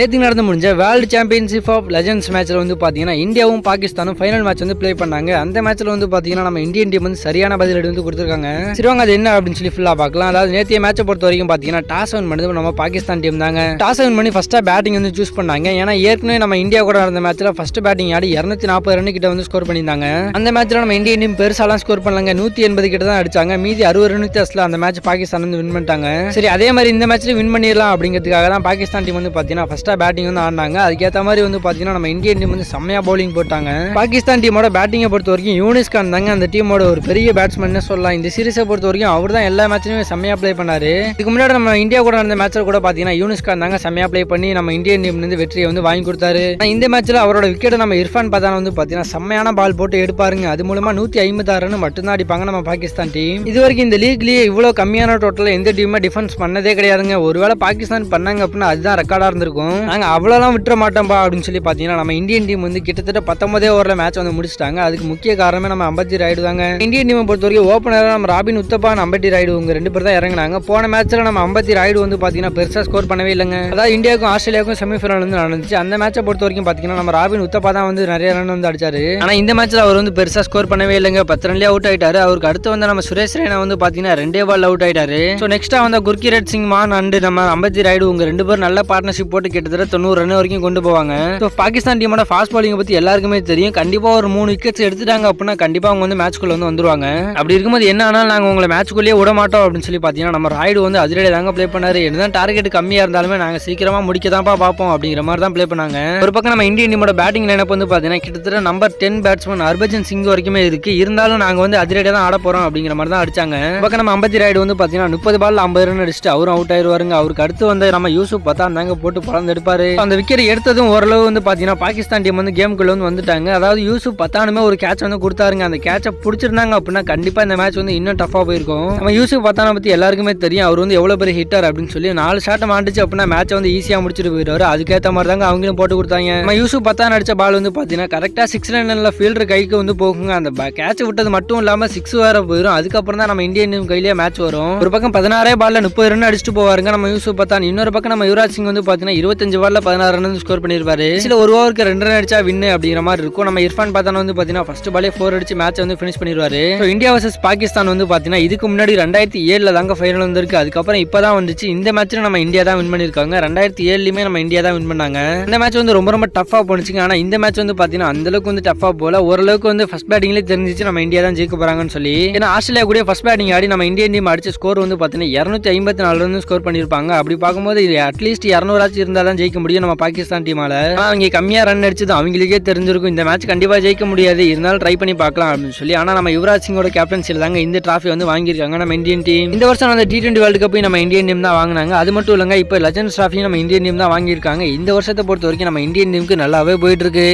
நேற்று நடந்து முடிஞ்ச வேர்ல்டு சாம்பியன்ஷிப் ஆஃப் லெஜண்ட்ஸ் மேட்ச்சில் வந்து பார்த்தீங்கன்னா இந்தியாவும் பாகிஸ்தானும் ஃபைனல் மேட்ச் வந்து ப்ளே பண்ணாங்க. அந்த மேட்ச்சில் வந்து பார்த்தீங்கன்னா நம்ம இந்தியன் டீம் வந்து சரியான பதிலடி வந்து கொடுத்துருக்காங்க. சரி அது என்ன அப்படின்னு சொல்லி ஃபுல்லாக பார்க்கலாம். அதாவது நேற்றைய மேட்சை பொறுத்த வரைக்கும் பார்த்தீங்கன்னா டாஸ் வின் பண்ணது நம்ம பாகிஸ்தான் டீம் தாங்க. டாஸ் வின் பண்ணி ஃபஸ்ட்டாக பேட்டிங் வந்து சூஸ் பண்ணாங்க. ஏன்னா ஏற்கனவே நம்ம இந்தியா கூட நடந்த மேட்ச்சில் ஃபஸ்ட் பேட்டிங் ஆடி இரநூத்தி நாற்பது ரன் கிட்ட வந்து ஸ்கோர் பண்ணியிருந்தாங்க. அந்த மேட்ச்சில் நம்ம இந்தியன் டீம் பெருசாலாம் ஸ்கோர் பண்ணலாங்க. நூற்றி எண்பது கிட்ட தான் அடிச்சாங்க. மீதி அறுபது ரன் வித்தியாசத்தில் அந்த மேட்ச் பாகிஸ்தான் வந்து வின் பண்ணிட்டாங்க. சரி அதே மாதிரி இந்த மேட்ச்சில் வின் பண்ணிடலாம் அப்படிங்கிறதுக்காக தான் பாகிஸ்தான் டீம் வந்து பார்த்தீங்கன்னா ஃபர்ஸ்ட்டாக பேட்டிங் வந்து ஆடினாங்க. அதுக்கேற்ற மாதிரி வந்து பார்த்தீங்கன்னா நம்ம இந்தியன் டீம் வந்து செம்மையா பவுலிங் போட்டாங்க. பாகிஸ்தான் டீமோட பேட்டிங்கை பொறுத்த வரைக்கும் யூனிஸ் கான் தாங்க அந்த டீமோட ஒரு பெரிய பேட்ஸ்மேன்னு சொல்லலாம். இந்த சீரிஸை பொறுத்த வரைக்கும் அவர் தான் எல்லா மேட்ச்லையுமே செம்மையா ப்ளே பண்ணார். இதுக்கு முன்னாடி நம்ம இந்தியா கூட நடந்த மேட்ச்சில் கூட பார்த்தீங்கன்னா யூனிஸ் கான் தாங்க செம்மையா ப்ளே பண்ணி நம்ம இந்தியன் டீம் வந்து வெற்றியை வந்து வாங்கி கொடுத்தாரு. இந்த மேட்ச்சில் அவரோட விக்கெட்டை நம்ம இர்ஃபான் பதான் வந்து பார்த்தீங்கன்னா செம்மையான பால் போட்டு எடுப்பாருங்க. அது மூலமாக நூற்றி ஐம்பத்தாறு ரன் மட்டும்தான் அடிப்பாங்க நம்ம பாகிஸ்தான் டீம் இது வரைக்கும் இந்த லீக்லேயே இவ்வளோ கம்மியான டோட்டலில் எந்த டீமும் டிஃபென்ஸ் பண்ணதே கிடையாதுங்க. ஒருவேளை பாகிஸ்தான் பண்ணாங்க அப்படின்னா அதுதான் ரெக்கார்டாக இருந்திருக்கும். நாங்கள் அவ்வளோலாம் விட்டுற மாட்டோம்பா அப்படின்னு சொல்லி பார்த்தீங்கன்னா நம்ம இந்தியன் டீம் வந்து கிட்டத்தட்ட பத்தொன்பதே ஓவரில் மேட்ச் வந்து முடிச்சிட்டாங்க. அதுக்கு முக்கிய காரணமே நம்ம அம்பத்தி ராய்டு தாங்க. இந்தியன் டீமை பொறுத்த வரைக்கும் ஓப்பனராக நம்ம ராபின் உத்தப்பா அம்பத்தி ராய்டு உங்க ரெண்டு பேர் தான் இறங்குனாங்க. போன மேட்ச்சில் நம்ம அம்பத்தி ராய்டு வந்து பார்த்தீங்கன்னா பெருசாக ஸ்கோர் பண்ணவே இல்லைங்க. அதாவது இந்தியாவுக்கும் ஆஸ்திரேலியாவுக்கும் செமிஃபைனல் வந்து நடந்துச்சு. அந்த மேட்சை பொறுத்த வரைக்கும் பார்த்தீங்கன்னா நம்ம ராபின் உத்தப்பா தான் வந்து நிறைய ரன் வந்து அடிச்சாரு. ஆனால் இந்த மேட்ச்சில் அவர் வந்து பெருசாக ஸ்கோர் பண்ணவே இல்லைங்க. பத்து ரன்லேயே அவுட் ஆயிட்டாரு. அவருக்கு அடுத்து வந்து நம்ம சுரேஷ் ரெய்னா வந்து பார்த்தீங்கன்னா ரெண்டே பால் அவுட் ஆயிட்டாரு. ஸோ நெக்ஸ்ட்டாக வந்து குர்கிரட் சிங் மான் அண்டு நம்ம அம்பத்தி ராய்டு உங்க ரெண்டு பேரும் நல்ல பார்ட்னர்ஷிப் போட்டு கிட்டத்தட்ட தொண்ணூறு ரன் வரைக்கும் கொண்டு போவாங்க. ஸோ பாகிஸ்தான் டீமோட ஃபாஸ்ட் பாலிங்கை பற்றி எல்லாருக்குமே தெரியும். கண்டிப்பாக ஒரு மூணு விக்கெட்ஸ் எடுத்துட்டாங்க அப்படின்னா கண்டிப்பாக அவங்க வந்து மேட்ச்க்குள்ள வந்து வந்துருவாங்க. அப்படி இருக்கும்போது என்ன ஆனாலும் நாங்கள் உங்களை மேட்ச்க்குள்ளேயே விட மாட்டோம் அப்படின்னு சொல்லி பார்த்தீங்கன்னா நம்ம ராய்டு வந்து அதிரடி தாங்க ப்ளே பண்ணாரு. என்னதான் டார்கெட் கம்மியாக இருந்தாலுமே நாங்கள் சீக்கிரமாக முடிக்க தான்ப்பா பார்ப்போம் அப்படிங்கிற மாதிரி தான் ப்ளே பண்ணாங்க. ஒரு பக்கம் நம்ம இந்தியன் டீமோட பேட்டிங் லைனப் வந்து பார்த்தீங்கன்னா கிட்டத்தட்ட number ten batsman Harbhajan Singh வரைக்குமே இருக்கு. இருந்தாலும் நாங்கள் வந்து அதிரடியாக தான் ஆட போகிறோம் அப்படிங்கிற மாதிரி தான் அடிச்சாங்க. ஒரு பக்கம் நம்ம அம்பத்தி ராய்டு வந்து பார்த்தீங்கன்னா முப்பது பால் ஐம்பது ரன் அடிச்சுட்டு அவரும் அவுட் ஆயிருவாருங்க. அவருக்கு அடுத்து வந்து நம்ம யூசுப் பார்த்தா தாங்க போட்டு பறந்து எடுப்பாரு. அந்த விக்கெட் எடுத்ததும் ஓரளவு வந்து பார்த்தீங்கன்னா பாகிஸ்தான் டீம் வந்து கேமுக்குள்ள வந்து வந்துட்டாங்க. அதாவது யூசுப் பத்தானுமே ஒரு கேட்ச் வந்து கொடுத்தாருங்க. அந்த கேட்சை பிடிச்சிருந்தாங்க அப்படின்னா கண்டிப்பாக இந்த மேட்ச் வந்து இன்னும் டஃபாக போயிருக்கும். நம்ம யூசுப் பத்தானை பற்றி எல்லாருக்குமே தெரியும். அவர் வந்து எவ்வளோ பெரிய ஹிட்டர் அப்படின்னு சொல்லி நாலு ஷாட்டை மாட்டுச்சு அப்படின்னா மேட்சை வந்து ஈஸியாக முடிச்சுட்டு போயிடுவாரு. அதுக்கேற்ற மாதிரி தாங்க அவங்களும் போட்டு கொடுத்தாங்க. நம்ம யூசுப் பத்தான் அடிச்ச பால் வந்து பார்த்தீங்கன்னா கரெக்டாக சிக்ஸ் ரன்ல ஃபீல்டர் கைக்கு வந்து போகுங்க. அந்த கேட்ச் விட்டது மட்டும் இல்லாமல் சிக்ஸ் வேற போயிடும் அதுக்கப்புறம் தான் நம்ம இந்தியன் டீம் கையிலேயே மேட்ச் வரும். ஒரு பக்கம் பதினாறே பால்ல முப்பது ரன் அடிச்சுட்டு போவாருங்க நம்ம யூசுப் பத்தான். இன்னொரு பக்கம் நம்ம யுவராஜ் சிங் வந்து பார்த்தீங்கன்னா இருபத்தஞ்சு ஓவரில் பதினாறு ரன் ஸ்கோர் பண்ணியிருப்பாரு. சில ஒரு ஓவருக்கு ரெண்டு ரன் அடிச்சா வின்னு அப்படிங்கிற மாதிரி இருக்கும். நம்ம இர்ஃபான் பார்த்தா வந்து பார்த்தீங்கன்னா ஃபர்ஸ்ட் பாலே ஃபோர் அடிச்சு மேட்ச் வந்து ஃபினிஷ் பண்ணிடுவாரு ஸோ இந்தியா வர்சஸ் பாகிஸ்தான் வந்து பார்த்தீங்கன்னா இதுக்கு முன்னாடி ரெண்டாயிரத்தி ஏழில் தாங்க ஃபைனல் வந்திருக்கு. அதுக்கப்புறம் இப்போ தான் வந்துச்சு இந்த மேட்ச்சில் நம்ம இந்தியா தான் வின் பண்ணியிருக்காங்க ரெண்டாயிரத்தி ஏழுலையுமே நம்ம இந்தியா தான் வின் பண்ணாங்க. இந்த மேட்ச் வந்து ரொம்ப ரொம்ப டஃபாக போனுச்சுங்க ஆனால் இந்த மேட்ச் வந்து பார்த்தீங்கன்னா அந்த அளவுக்கு வந்து டஃபாக போல ஓரளவுக்கு வந்து ஃபர்ஸ்ட் பேட்டிங்லேயே தெரிஞ்சிச்சு நம்ம இந்தியா தான் ஜெயிக்க போகிறாங்கன்னு சொல்லி. ஏன்னா ஆஸ்திரேலியா கூட ஃபர்ஸ்ட் பேட்டிங் ஆடி நம்ம இந்தியன் டீம் அடிச்ச ஸ்கோர் வந்து பார்த்தீங்கன்னா இரநூத்தி ஐம்பத்தி நாலு ரன் ஸ்கோர் பண்ணியிருப்பாங்க அப்படி பார்க்கும்போது அட்லீஸ்ட் இரநூறாச்சும் இருந்தால் தான் ஜெயிக்க முடியும் நம்ம பாகிஸ்தான் டீமால ஆனால் அவங்க கம்மியாக ரன் அடிச்சது அவங்களுக்கே தெரிஞ்சிருக்கும். இந்த மேட்ச் கண்டிப்பாக ஜெயிக்க முடியாது. இருந்தாலும் ட்ரை பண்ணி பார்க்கலாம் அப்படின்னு சொல்லி. ஆனால் நம்ம யுவராஜ் சிங்கோட கேப்டன்சியில் தாங்க இந்த டிராஃபி வந்து வாங்கியிருக்காங்க நம்ம இந்தியன் டீம் இந்த வருஷம் அந்த டி டுவெண்ட்டி வேர்ல்டு கப்பையும் நம்ம இந்தியன் டீம் தான் வாங்கினாங்க. அது மட்டும் இல்லைங்க இப்போ லெஜண்ட்ஸ் டிராஃபியும் நம்ம இந்தியன் டீம் தான் வாங்கியிருக்காங்க. இந்த வருஷத்தை பொறுத்த வரைக்கும் நம்ம இந்தியன் டீமுக்கு நல்லாவே போயிட்டு இருக்கு.